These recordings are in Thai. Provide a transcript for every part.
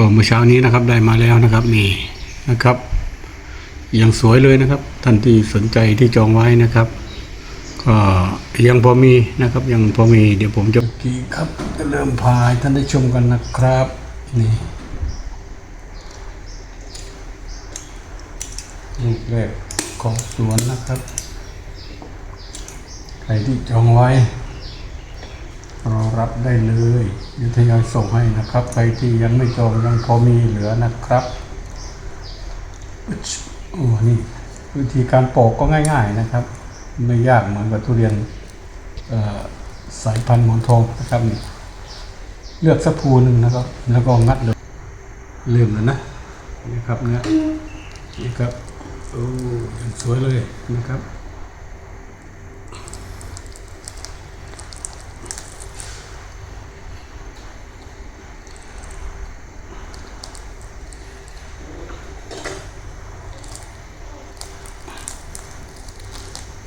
ก็เมื่อเช้านี้นะครับได้มาแล้วนะครับนี่นะครับยังสวยเลยนะครับ ท่านที่สนใจที่จองไว้นะครับ ก็ยังพอมีนะครับ ยังพอมีเดี๋ยวผมจะกี่ครับจะเริ่มพายท่านได้ชมกันนะครับนี่ลูกแรกของสวนนะครับ ใครที่จองไว้ รอรับได้เลยเดี๋ยวทยอยส่งให้นะครับ ใครที่ยังไม่จองยังพอมีเหลือนะครับอึ๊ชโอ้นี่วิธีการปอกก็ง่าย ๆนะครับ ไม่ยากเหมือนกับทุเรียนสายพันธุ์หมอนทองนะครับนี่เลือกสักภูหนึ่งนะครับ แล้วก็งัดเลยเริ่มแล้วนะนี่ครับเนี่ยนี่ครับโอ้สวยเลยนะครับ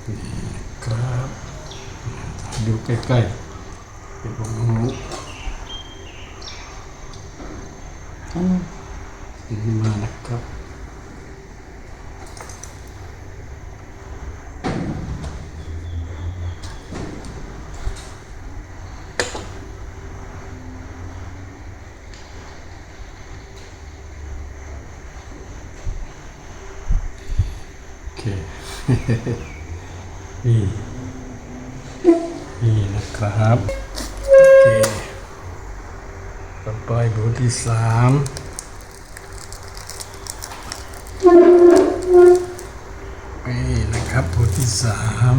ครับ ดูใกล้ๆเดี๋ยวผมรู้อืมนี่มานะครับโอเค นี่ นี่นะครับ โอเค ต่อไปบูธที่สามนี่นะครับบูธที่สาม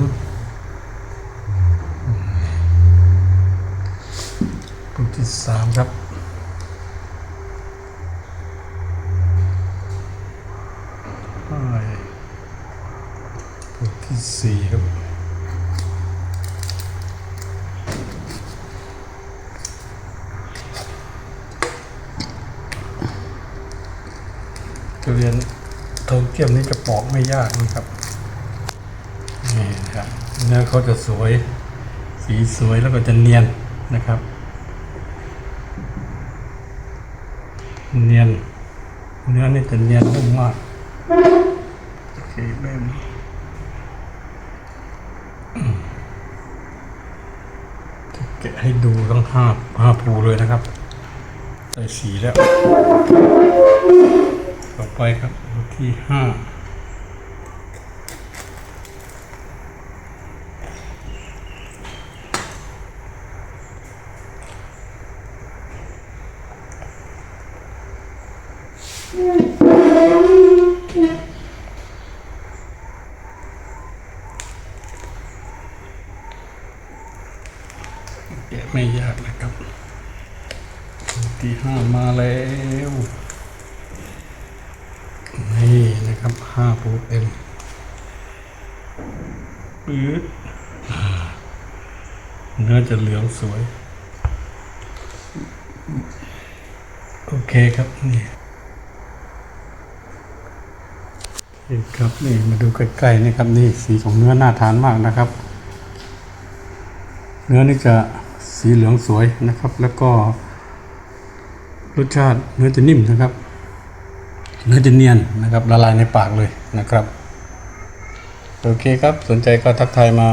บูธที่สามครับ บูธที่สี่ครับทุเรียนเทองเกียมนี่จะปอกไม่ยากนะครับ นี่นะครับ เนื้อเขาจะสวย สีสวยแล้วก็จะเนียนนะครับ เนียน เนื้อนี่จะเนียนนุ่มมาก โอเคเริ่อืมจะแกะ ให้ดูต้องห้าห้าภูเลยนะครับใส่สีแล้ว ต่อไปครับทที่ห้าแกะไม่ยากนะครับที่ห้ามาแล้วนี่นะครับห้าปูเต็มปื๊ดอ่าเนื้อจะเหลืองสวย โอเคครับนี่คครับนี่มาดูใกล้ๆนี่ครับนี่สีของเนื้อน่าทานมากนะครับ เนื้อนี่จะ สีเหลืองสวยนะครับ แล้วก็รสชาติเนื้อจะนิ่มนะครับ เนื้อจะเนียนนะครับละลายในปากเลยนะครับโอเคครับสนใจก็ทักทายมา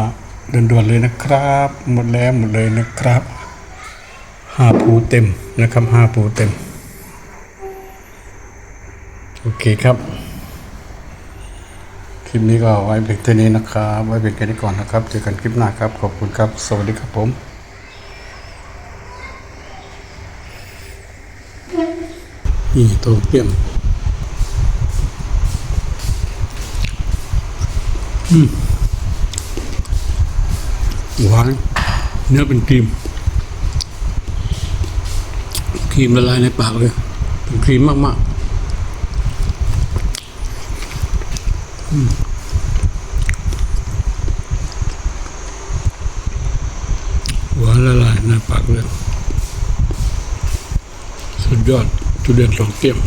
ด่วนๆเลยนะครับ หมดแล้วหมดเลยนะครับห้าภูเต็มนะครับห้าภูเต็มโอเคครับ คลิปนี้ก็ไว้เพียงเท่านี้นะครับ ไว้เพียงแค่นี้ก่อนนะครับ เจอกันคลิปหน้าครับ ขอบคุณครับ สวัสดีครับผม นี่ตัวเปี่ยมหวาน เนื้อเป็นครีม ครีมละลายในปากเลย เป็นครีมมากๆ อืมหวานละลายในปากเลย สุดยอดทุเรียนสองเกียม